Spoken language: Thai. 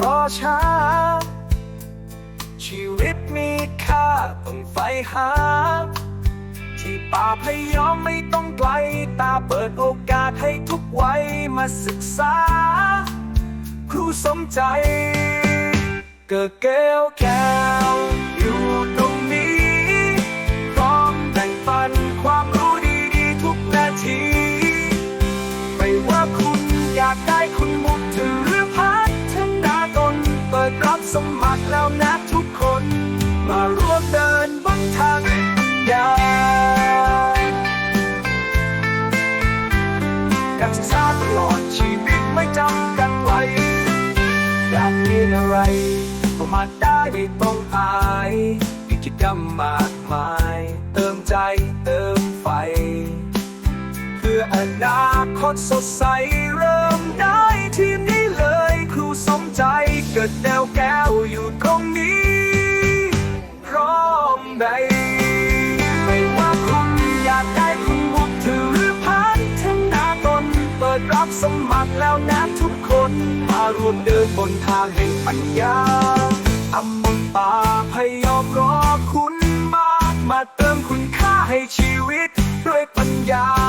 รอช้า ชีวิตมีค่าต้องไฟหา ที่ป่าพยอมไม่ต้องไกล ตาเปิดโอกาสให้ทุกวัยมาศึกษา ครูสมใจ เกิดแก้วแก้วอยู่ตรงนี้ พร้อมแบ่งปันความรู้ดีๆทุกนาที ไม่ว่าคุณอยากได้คุณ สมัครแล้วนะทุกคน มาร่วมเดินบนทางแห่งปัญญาการศึกษาตลอดชีวิตไม่จำกัดวัยอยากเรียนอะไรก็มาได้ไม่ต้องอายกิจกรรมมากมาย เติมใจเติมไฟ เพื่ออนาคตสดใสเริ่มได้ กิดแนวแก้วอยู่ตรงนี้ พร้อมใดไม่ว่าคุณอยากได้คุณมุกถือหรือพัฒนาตน เปิดรับสมัครแล้วนะทุกคน มารวมเดินบนทางแห่งปัญญาอำมนตาพยอมรอคุณมา มาเติมคุณค่าให้ชีวิตด้วยปัญญา